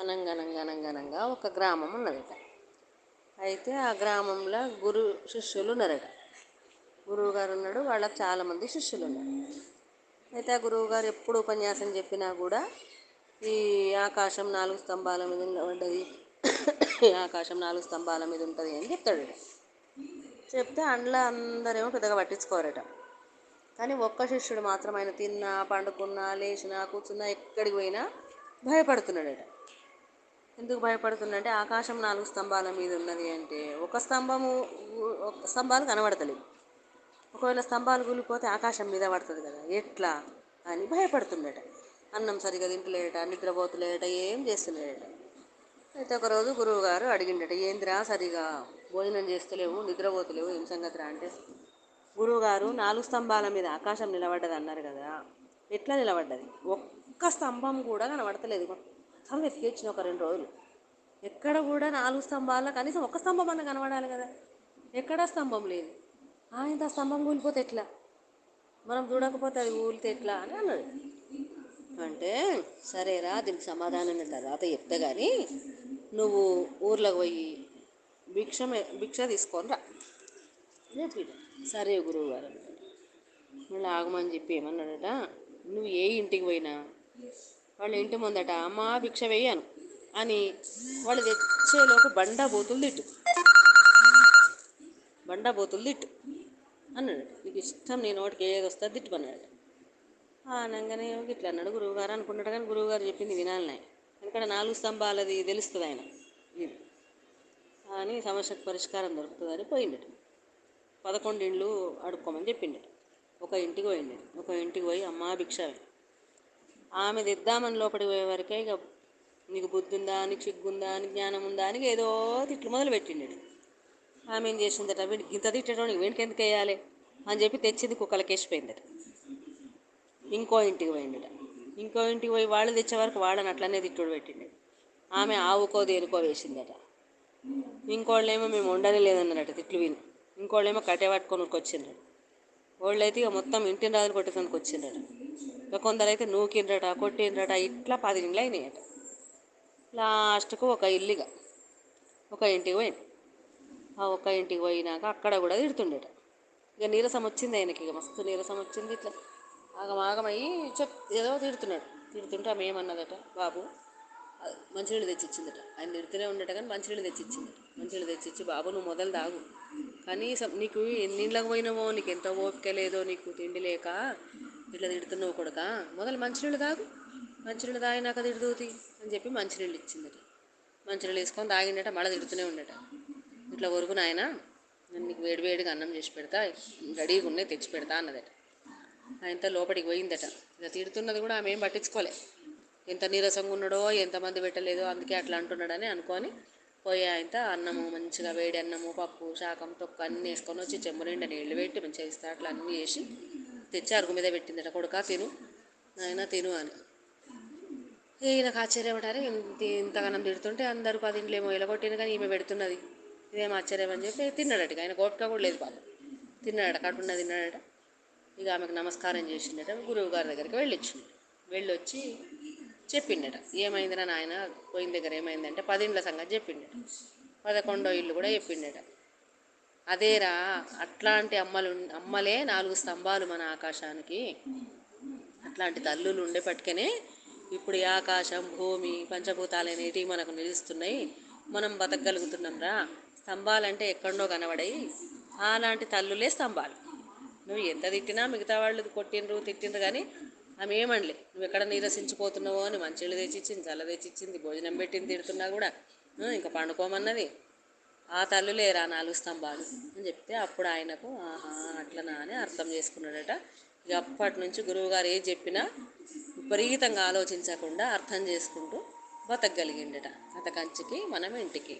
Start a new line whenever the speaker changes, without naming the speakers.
అనంగనంగనంగనంగా ఒక గ్రామం ఉన్నదట. అయితే ఆ గ్రామంలో గురు శిష్యులు ఉన్నారట. గురువుగారు ఉన్నాడు వాళ్ళకి చాలామంది శిష్యులు ఉన్నారు. అయితే ఆ గురువుగారు ఎప్పుడు ఉపన్యాసం చెప్పినా కూడా ఈ ఆకాశం నాలుగు స్తంభాల మీద ఉండదు ఆకాశం నాలుగు స్తంభాల మీద ఉంటుంది అని చెప్తాడు చెప్తే అండ్లో అందరేమో పెద్దగా పట్టించుకోరట. కానీ ఒక్క శిష్యుడు మాత్రం ఆయన తిన్నా పండుకున్నా లేచినా కూర్చున్నా ఎక్కడికి పోయినా భయపడుతున్నాడట. ఎందుకు భయపడుతుందంటే ఆకాశం నాలుగు స్తంభాల మీద ఉన్నది అంటే ఒక స్తంభము ఒక స్తంభాలు కనబడతలేదు ఒకవేళ స్తంభాలు కూలిపోతే ఆకాశం మీద పడుతుంది కదా ఎట్లా అని భయపడుతుండట. అన్నం సరిగా తింటలేట నిద్రపోతలేట ఏం చేస్తులేట. అయితే ఒకరోజు గురువు గారు అడిగిండట ఏందిరా సరిగా భోజనం చేస్తలేవు నిద్రపోతలేవు ఏం సంగతిరా? అంటే గురువుగారు నాలుగు స్తంభాల మీద ఆకాశం నిలబడ్డది అన్నారు కదా ఎట్లా నిలబడ్డది? ఒక్క స్తంభం కూడా కనబడతలేదు మొత్తం వెతికిచ్చిన ఒక రెండు రోజులు. ఎక్కడ కూడా నాలుగు స్తంభాల కనీసం ఒక స్తంభం అన్న కనబడాలి కదా. ఎక్కడా స్తంభం లేదు. "ఆ, స్తంభం కూలిపోతే ఎట్లా? మనం చూడకపోతే అది ఊలితే ఎట్లా అని అన్నాడు. అంటే సరేరా దీనికి సమాధానం నేను తర్వాత చెప్తే కానీ నువ్వు ఊర్లోకి పోయి భిక్ష భిక్ష తీసుకొని రా. చెప్పిండు సరే గురువు గారు అన్నాడు. మళ్ళీ ఆగమని చెప్పి ఏమన్నాడట? నువ్వు ఏ ఇంటికి పోయినా వాళ్ళ ఇంటి ముందట అమ్మా భిక్ష వేయను అని వాళ్ళు తెచ్చేలోపు బండ బోతులు తిట్టు. బండ బోతులు తిట్టు అన్నాడు. నీకు ఇష్టం నేను వాటికి ఏది వస్తే తిట్టుకున్నాడు అనగానే ఇట్లా అన్నాడు గురువుగారు అనుకున్నాడు కానీ గురువుగారు చెప్పింది వినాలనే ఎందుకంటే నాలుగు స్తంభాలది తెలుస్తుంది ఆయన. ఇది. అని సమస్యకు పరిష్కారం దొరుకుతుందని పోయిండట. పదకొండు ఇండ్లు అడుక్కోమని చెప్పిండట. ఒక ఇంటికి పోయిండు ఒక ఇంటికి పోయి అమ్మా భిక్ష ఆమె తెద్దామని లోపలికి పోయే వరకే ఇక నీకు బుద్ధి ఉందా నీకు చిగ్గుందా నీకు జ్ఞానం ఉందా అని ఏదో తిట్లు మొదలు పెట్టిండు ఆమె ఏం చేసిందట వీడికి ఇంత తిట్టడం వీడికి ఎందుకు వేయాలి అని చెప్పి తెచ్చింది కుక్కలకేసిపోయిందట ఇంకో ఇంటికి పోయిండట ఇంకో ఇంటికి పోయి వాళ్ళు తెచ్చే వరకు వాళ్ళని అట్లనే తిట్టుడు పెట్టిండు. ఆమె ఆవుకో దేనికో వేసిందట. ఇంకోళ్ళేమో మేము ఉండనే లేదన్నట తిట్లు విని. ఇంకోళ్ళేమో కట్టే పట్టుకొని వాళ్ళు వాళ్ళైతే ఇక మొత్తం ఇంటిని రాజులు కొట్టేదానికి వచ్చిండట ఇక కొందరైతే నూకిండ్రట కొట్టిండ్రట ఇట్లా పది ఇండ్లు అయినాయట. లాస్ట్కు ఒక ఇల్లుగా ఒక ఇంటికి పోయింది ఆ ఒక్క ఇంటికి పోయినాక అక్కడ కూడా తిడుతుండేట. ఇక నీరసం వచ్చింది ఆయనకి ఇక. మస్తు నీరసం వచ్చింది ఇట్లా. ఆగమాగమయ్యి చెప్ ఏదో తిడుతున్నాడు. తిడుతుంటే ఆమె ఏమన్నదట బాబు మంచినీళ్ళు తెచ్చిచ్చిందట. ఆయన తిడుతూనే ఉండట కానీ మంచినీళ్ళు తెచ్చిచ్చిందట. మంచినీళ్ళు తెచ్చిచ్చి బాబు నువ్వు మొదలు తాగు. కనీసం నీకు ఎన్ని ఇళ్ళకి పోయినావో నీకు ఎంత ఓపిక లేదో నీకు తిండి లేక ఇట్లా తిడుతున్నావు కొడుక? మొదలు మంచినీళ్ళు తాగు. మంచినీళ్ళు తాగినాక తిడుతుంది అని చెప్పి మంచినీళ్ళు ఇచ్చిందట. మంచినీళ్ళు వేసుకొని తాగిండట మళ్ళీ తిడుతూనే ఉండట ఇట్లా వరకు నాయన నేను నీకు వేడివేడిగా అన్నం చేసి పెడతా రెడీగా ఉన్నాయి తెచ్చి పెడతా అన్నదట. ఆయనంత లోపలికి పోయిందట. ఇలా తిడుతున్నది కూడా ఆమె ఏం పట్టించుకోలే. ఎంత నీరసంగా ఉన్నాడో ఎంతమంది పెట్టలేదో అందుకే అట్లా అంటున్నాడని అనుకొని పోయి అయితే అన్నము మంచిగా వేడి అన్నము పప్పు శాకం తొక్క అన్నీ వేసుకొని వచ్చి చెంబు నిండా నీళ్ళు పెట్టి మంచిగా ఇస్తా అట్లా అన్నీ వేసి తెచ్చి అరుగు మీద పెట్టిందట కొడుక తిను నాయన తిను అని. ఈయనకు ఆశ్చర్యపడారు ఇంత ఇంతగానం తిడుతుంటే అందరూ పది ఇంట్లో ఏమో ఎలగొట్టింది కానీ ఈమె పెడుతున్నది ఇదేం ఆశ్చర్యం అని చెప్పి తిన్నాడట ఆయన గోపిక కూడా లేదు పాపం. తిన్నాడట కడుపున్న తిన్నాడట. ఇక ఆమెకు నమస్కారం చేసిండట గురువు గారి దగ్గరికి వెళ్ళొచ్చిండు వెళ్ళొచ్చి చెప్పిండట. ఏమైందిరా నాయన? పోయిన దగ్గర ఏమైందంటే పదిండ్ల సంగతి చెప్పిండట. పదకొండో ఇల్లు కూడా చెప్పిండట. అదేరా అట్లాంటి అమ్మలు అమ్మలే నాలుగు స్తంభాలు మన ఆకాశానికి. అట్లాంటి తల్లులు ఉండే పట్టుకనే ఇప్పుడు ఈ ఆకాశం భూమి పంచభూతాలు అనేటివి మనకు నిలుస్తున్నాయి. మనం బతకగలుగుతున్నాం రా స్తంభాలంటే ఎక్కడో కనబడాయి. అలాంటి తల్లులే స్తంభాలు. నువ్వు ఎంత తిట్టినా మిగతా వాళ్ళు కొట్టిండ్రు తిట్టినరు కానీ ఆమె ఏమండలే నువ్వు ఎక్కడ నీరసించిపోతున్నావో అని మంచిళ్ళు తెచ్చిచ్చింది చల్ల తెచ్చిచ్చింది భోజనం పెట్టింది తిడుతున్నా కూడా ఇంకా పండుకోమన్నది. ఆ తల్లు లేరా నాలుగు స్తంభాలు? అని చెప్తే అప్పుడు ఆయనకు ఆహా అట్లనా? అని అర్థం చేసుకున్నాడట. ఇక అప్పటి నుంచి గురువుగారు ఏం చెప్పినా విపరీతంగా ఆలోచించకుండా అర్థం చేసుకుంటూ బతకగలిగిండట. అత కంచికి మనం ఇంటికి.